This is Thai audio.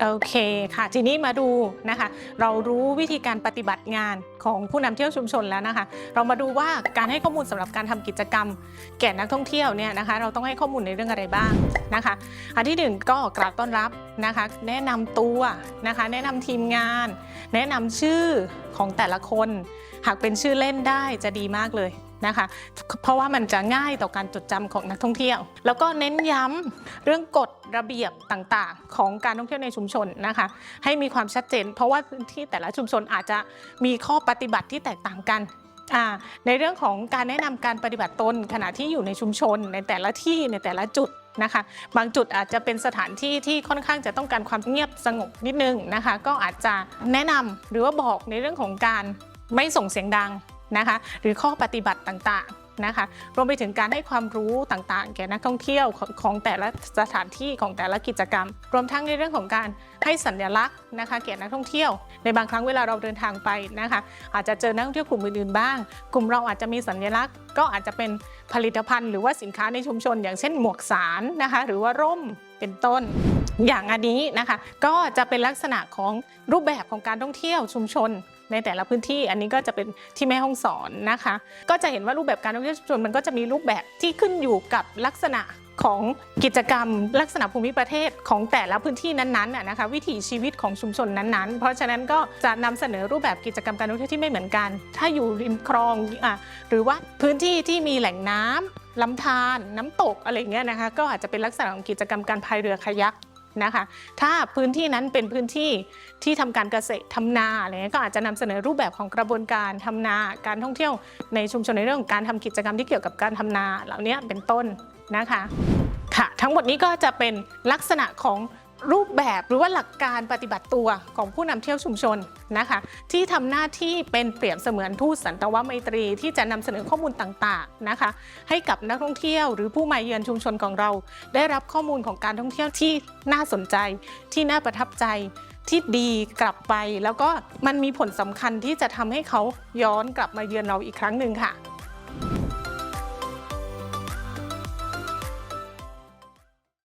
โอเคค่ะ ทีนี้มาดูนะคะ เรารู้วิธีการปฏิบัติงานของผู้นำเที่ยวชุมชนแล้วนะคะ เรามาดูว่าการให้ข้อมูลสำหรับการทำกิจกรรม แก่นักท่องเที่ยวเนี่ยนะคะ เราต้องให้ข้อมูลในเรื่องอะไรบ้างนะคะ อันที่หนึ่งก็กราบต้อนรับนะคะ แนะนำตัวนะคะ แนะนำทีมงาน แนะนำชื่อของแต่ละคน หากเป็นชื่อเล่นได้จะดีมากเลย นะคะ เพราะว่ามันจะง่ายต่อการจดจำของนักท่องเที่ยว แล้วก็เน้นย้ำเรื่องกฎระเบียบต่างๆ ของการท่องเที่ยวในชุมชนนะคะ ให้มีความชัดเจน เพราะว่าที่แต่ละชุมชนอาจจะมีข้อปฏิบัติที่แตกต่างกันในเรื่องของการแนะนำการปฏิบัติตนขณะที่อยู่ในชุมชน ในแต่ละที่ในแต่ละจุดนะคะบางจุดอาจจะเป็นสถานที่ที่ค่อนข้างจะต้องการความเงียบสงบนิดนึงนะคะ ก็อาจจะแนะนำหรือว่าบอกในเรื่องของการไม่ส่งเสียงดัง นะคะหรือข้อปฏิบัติต่างๆนะคะรวมไปถึงการให้ความรู้ต่างๆ แก่นักท่องเที่ยวของของแต่ละสถานที่ของแต่ละกิจกรรม รวมทั้งในเรื่องของการให้สัญลักษณ์นะคะแก่นักท่องเที่ยว ในบางครั้งเวลาเราเดินทางไปนะคะอาจจะเจอนักท่องเที่ยวกลุ่มอื่นๆบ้าง กลุ่มเราอาจจะมีสัญลักษณ์ ก็อาจจะเป็นผลิตภัณฑ์ หรือว่าสินค้าในชุมชน อย่างเช่นหมวกสารนะคะหรือว่าร่มเป็นต้น อย่างอันนี้นะคะก็จะเป็นลักษณะของรูปแบบของการท่องเที่ยวชุมชนในแต่ละพื้นที่อันนี้ก็จะเป็นที่แม่ห้องสอนนะคะ ก็จะเห็นว่ารูปแบบการท่องเที่ยวชุมชนมันก็จะมีรูปแบบที่ขึ้นอยู่กับลักษณะของกิจกรรม ลักษณะภูมิประเทศของแต่ละพื้นที่นั้นๆนะคะวิถีชีวิตของชุมชนนั้นๆ เพราะฉะนั้นก็จะนำเสนอรูปแบบกิจกรรมการท่องเที่ยวที่ไม่เหมือนกัน ถ้าอยู่ริมคลองอะหรือว่าพื้นที่ที่มีแหล่งน้ำลำธารน้ำตกอะไรเงี้ยนะคะก็อาจจะเป็นลักษณะของกิจกรรมการพายเรือคายัก นะคะ ถ้าพื้นที่นั้นเป็นพื้นที่ที่ทำการเกษตรทำนาอะไรเงี้ยก็อาจจะนำเสนอรูปแบบของกระบวนการทำนาการท่องเที่ยวในชุมชนในเรื่องของการทำกิจกรรมที่เกี่ยวกับการทำนาเหล่านี้เป็นต้นนะคะค่ะทั้งหมดนี้ก็จะเป็นลักษณะของ รูปแบบหรือว่าหลักการปฏิบัติตัวของผู้นำเที่ยวชุมชนนะคะที่ทำหน้าที่เป็นเปรียบเสมือนทูตสันตวไมตรี ที่จะนำเสนอข้อมูลต่างๆนะคะให้กับนักท่องเที่ยวหรือผู้มาเยือนชุมชนของเรา ได้รับข้อมูลของการท่องเที่ยวที่น่าสนใจ ที่น่าประทับใจที่ดีกลับไป แล้วก็มันมีผลสำคัญที่จะทำให้เขาย้อนกลับมาเยือนเราอีกครั้งหนึ่งค่ะ